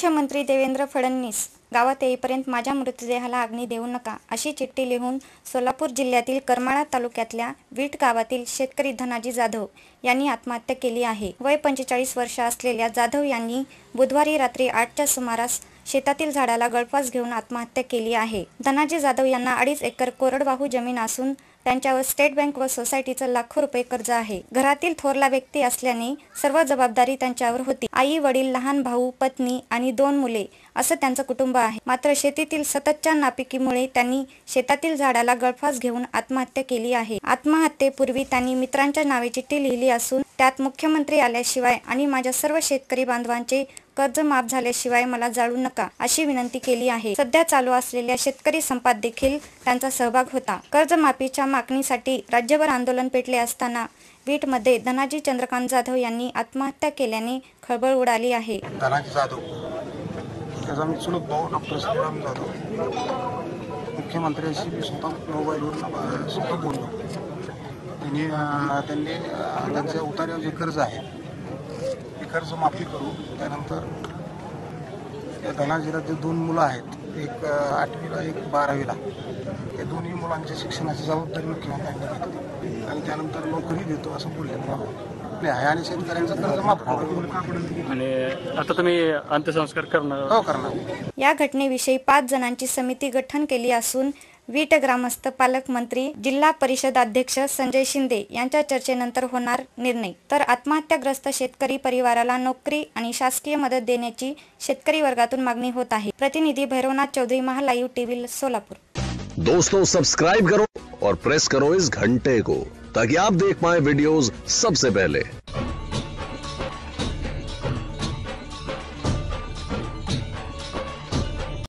मुख्यमंत्री देवेंद्र फडणवीस गावात येईपर्यंत माझ्या मृतदेहाला अग्नी देऊ नका अशी चिठ्ठी लिहून सोलापूर जिल्ह्यातील करमाळा तालुक्यातल्या वीट गावातील शेतकरी धनाजी जाधव यांनी आत्महत्या केली आहे. वय पंचेचाळीस वर्ष असलेल्या जाधव यांनी बुधवारी रात्री आठच्या सुमारास शेतातील झाडाला गळफास घेऊन आत्महत्या केली आहे. धनाजी जाधव यांना अडीच एकर कोरडवाहू जमीन असून त्यांच्यावर स्टेट बँक व सोसायटीचं लाखो रुपये कर्ज आहे. घरातील थोरला व्यक्ती असल्याने सर्व जबाबदारी त्यांच्यावर होती. आई वडील लहान भाऊ पत्नी आणि दोन मुले असं त्यांचं कुटुंब आहे. मात्र शेतीतील सततच्या नापिकीमुळे त्यांनी शेतातील झाडाला गळफास घेऊन आत्महत्या केली आहे. आत्महत्येपूर्वी त्यांनी मित्रांच्या नावे चिठ्ठी लिहिली असून त्यात मुख्यमंत्री आल्याशिवाय आणि माझ्या सर्व शेतकरी बांधवांचे कर्ज माफ झाल्याशिवाय मला जाळू नका अशी विनंती केली आहे. सध्या चालू असलेल्या शेतकरी संपात देखील त्यांचा सहभाग होता. कर्जमाफीच्या मागणीसाठी राज्यभर आंदोलन पेटले असताना वीटमध्ये धनाजी चंद्रकांत जाधव यांनी आत्महत्या केल्याने खळबळ उडाली आहे. धनाजी जाधव. त्याचा मी चुलत भाऊ डॉक्टर श्रीराम जाधव. मुख्यमंत्र्यांशी मी स्वतः मोबाईलवरून स्वतः बोललो. त्यांनी त्यांनी अं, उतार्यावर जे कर्ज आहे ते कर्ज माफी करू. त्यानंतर त्या धनाजीला जे दोन मुलं आहेत एक आठवीला एक बारावीला. त्या दोन्ही मुलांच्या शिक्षणाची जबाबदारी मुख्यमंत्र्यांनी घेतली. आणि त्यानंतर नोकरी देतो असं बोलले आपले आहे आणि शेतकऱ्यांचं कर्ज माफ आणि आता तुम्ही अंत्यसंस्कार करणार. हो करणार. या घटनेविषयी पाच जणांची समिती गठन केली असून वीट ग्रामस्थ पालकमंत्री जिल्हा परिषद अध्यक्ष संजय शिंदे यांच्या चर्चेनंतर होणार निर्णय. तर आत्महत्याग्रस्त शेतकरी परिवाराला नोकरी आणि शासकीय मदत देण्याची शेतकरी वर्गातून मागणी होत आहे. प्रतिनिधी भैरवनाथ चौधरी महालाईव्ह टीव्ही सोलापूर. दोस्तों सब्सक्राइब करो और प्रेस करो इस घंटे को ताकि आप देख पाए वीडियोस सबसे पहले।